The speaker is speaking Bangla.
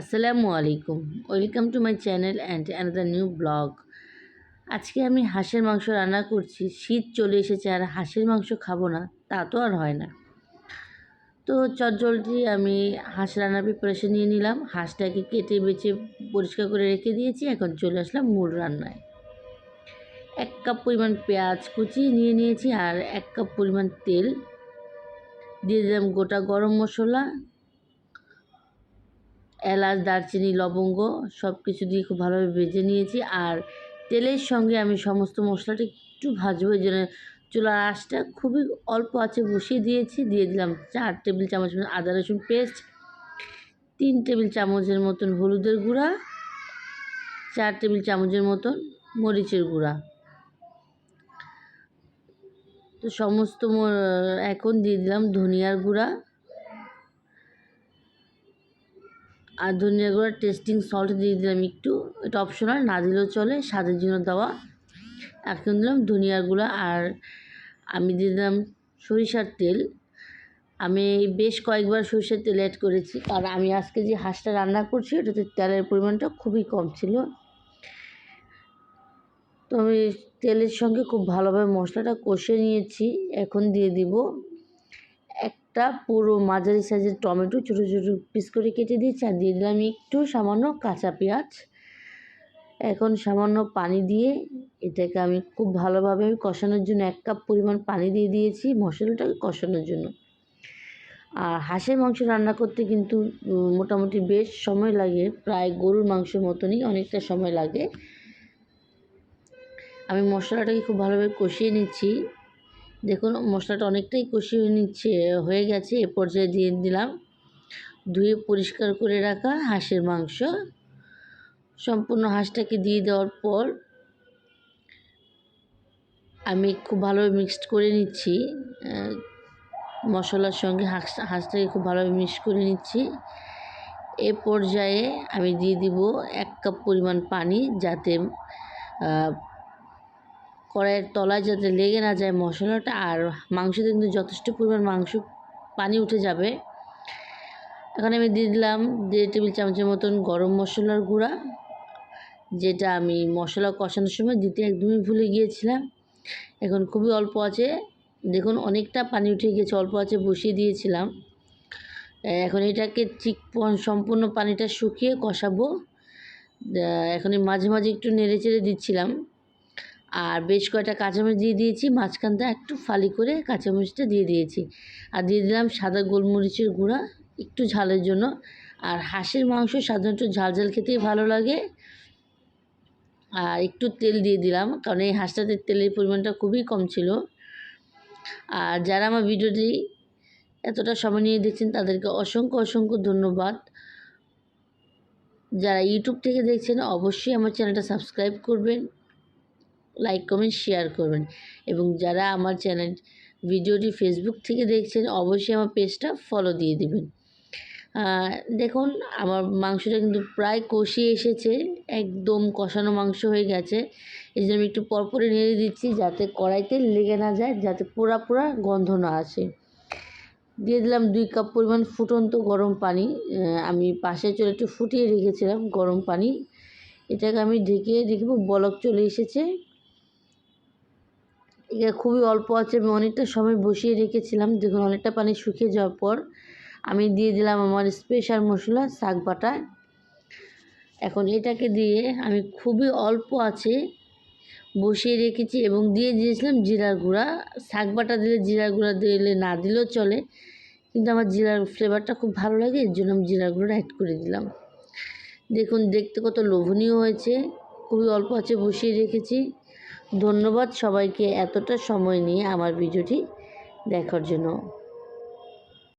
আসসালামু আলাইকুম। Welcome to my channel and another new blog. আজকে আমি হাঁসের মাংস রান্না করছি, শীত চলে এসেছে আর হাঁসের মাংস খাব না, তা তো আর হয় না। তো চটজলদি আমি হাঁস রান্নার প্রিপারেশন নিয়ে নিলাম। হাঁসটাকে কেটে, বেছে, পরিষ্কার করে রেখে দিয়েছি, এখন চলে আসলাম মূল রান্নায়। এক কাপ পরিমাণ পেঁয়াজ কুচি নিয়ে নিয়েছি আর এক কাপ পরিমাণ তেল। দিয়ে দিলাম গোটা গরম মশলা এলাচ, দারচিনি, লবঙ্গ সব কিছু দিয়ে খুব ভালোভাবে ভেজে নিয়েছি। আর তেলের সঙ্গে আমি সমস্ত মশলাটা একটু ভাজবো, এই জন্য চুলার আঁচটা খুবই অল্প আছে বসিয়ে দিয়েছি। দিয়ে দিলাম চার টেবিল চামচ আদা, রসুন পেস্ট, তিন টেবিল চামচের মতন হলুদের গুঁড়া, চার টেবিল চামচের মতন মরিচের গুঁড়া। তো সমস্ত এখন দিয়ে দিলাম ধনিয়ার গুঁড়া। আর ধনিয়া গুঁড়া টেস্টিং সল্ট দিয়ে দিলাম একটু। এটা অপশনাল না দিলেও চলে। স্বাদের জন্য দেওয়া। এখন দিলাম ধনিয়ার গুঁড়া আর আমি দিয়ে দিলাম সরিষার তেল। আমি বেশ কয়েকবার সরিষার তেল অ্যাড করেছি। কারণ আমি আজকে যে হাঁসটা রান্না করছি ওটাতে তেলের পরিমাণটা খুবই কম ছিল। তো আমি তেলের সঙ্গে খুব ভালোভাবে মশলাটা কষে নিয়েছি। এখন দিয়ে দিব একটা পুরো মাঝারি সাইজের টমেটো ছোটো ছোটো পিস করে কেটে দিয়েছি আর দিয়ে দিলাম একটু সামান্য কাঁচা পেঁয়াজ। এখন সামান্য পানি দিয়ে এটাকে আমি খুব ভালোভাবে আমি কষানোর জন্য এক কাপ পরিমাণ পানি দিয়ে দিয়েছি মশলাটাকে কষানোর জন্য। আর হাঁসের মাংস রান্না করতে কিন্তু মোটামুটি বেশ সময় লাগে, প্রায় গরুর মাংসের মতনই অনেকটা সময় লাগে। আমি মশলাটাকে খুব ভালোভাবে কষিয়ে নিচ্ছি। দেখুন, মশলাটা অনেকটাই কষিয়ে নিচ্ছে, হয়ে গেছে। এ পর্যায়ে দিয়ে দিলাম, ধুয়ে পরিষ্কার করে রাখা হাঁসের মাংস। সম্পূর্ণ হাঁসটাকে দিয়ে দেওয়ার পর আমি খুব ভালোভাবে মিক্সড করে নিচ্ছি। মশলার সঙ্গে হাঁস, হাঁসটাকে খুব ভালোভাবে মিক্স করে নিচ্ছি। এ পর্যায়ে আমি দিয়ে দিব এক কাপ পরিমাণ পানি, যাতে কড়াইয়ের তলায় যাতে লেগে না যায় মশলাটা আর মাংসতে কিন্তু যথেষ্ট পরিমাণ মাংস পানি উঠে যাবে। এখন আমি দিয়ে দিলাম দেড় টেবিল চামচের মতন গরম মশলার গুঁড়া, যেটা আমি মশলা কষানোর সময় দিতে একদমই ভুলে গিয়েছিলাম। এখন খুবই অল্প আছে। দেখুন, অনেকটা পানি উঠে গিয়েছে, অল্প আছে বসিয়ে দিয়েছিলাম। এখন এটাকে ঠিক সম্পূর্ণ পানিটা শুকিয়ে কষাবো। এখন মাঝে মাঝে একটু নেড়ে চেড়ে দিচ্ছিলাম। আর বেশ কয়েকটা কাঁচামরিচ দিয়ে দিয়েছি, মাঝখানটা একটু ফালি করে কাঁচামরিচটা দিয়ে দিয়েছি। আর দিয়ে দিলাম সাদা গোলমরিচের গুঁড়া, একটু ঝালের জন্য। আর হাঁসের মাংস সাধারণত ঝাল ঝাল খেতেই ভালো লাগে। আর একটু তেল দিয়ে দিলাম, কারণ এই হাঁসটাতে তেলের পরিমাণটা খুবই কম ছিল। আর যারা আমার ভিডিওটি এতটা সময় নিয়ে দেখছেন, তাদেরকে অসংখ্য অসংখ্য ধন্যবাদ। যারা ইউটিউব থেকে দেখছেন, অবশ্যই আমার চ্যানেলটা সাবস্ক্রাইব করবেন। লাইক কমেন্ট শেয়ার করবেন। এবং যারা আমার চ্যানেল, ভিডিওটি ফেসবুক থেকে দেখছেন, অবশ্যই আমার পেজটা ফলো দিয়ে দেবেন। দেখুন, আমার মাংসটা কিন্তু প্রায় কষিয়ে এসেছে, একদম কষানো মাংস হয়ে গেছে। এই জন্য আমি একটু পরপরে নেড়ে দিচ্ছি, যাতে কড়াইতে লেগে না যায়, যাতে পোড়া পোড়া গন্ধ না আসে। দিয়ে দিলাম দুই কাপ পরিমাণ ফুটন্ত গরম পানি। আমি পাশে চলে একটু ফুটিয়ে রেখেছিলাম গরম পানি। এটাকে আমি ঢেকে দেখব বলক চলে এসেছে। এটা খুবই অল্প আছে। আমি অনেকটা সময় বসিয়ে রেখেছিলাম। দেখুন, অনেকটা পানি শুকিয়ে যাওয়ার পর আমি দিয়ে দিলাম আমার স্পেশাল মশলা, শাক বাটা। এখন এটাকে দিয়ে আমি খুবই অল্প আছে বসিয়ে রেখেছি এবং দিয়ে দিয়েছিলাম জিরার গুঁড়া। শাক বাটা দিলে জিরার গুঁড়া দিলে না দিলেও চলে, কিন্তু আমার জিরার ফ্লেভারটা খুব ভালো লাগে, এর জন্য আমি জিরার গুঁড়া অ্যাড করে দিলাম। দেখুন, দেখতে কত লোভনীয় হয়েছে। খুবই অল্প আছে বসিয়ে রেখেছি। ধন্যবাদ সবাইকে এতটা সময় নিয়ে আমার ভিডিওটি দেখার জন্য।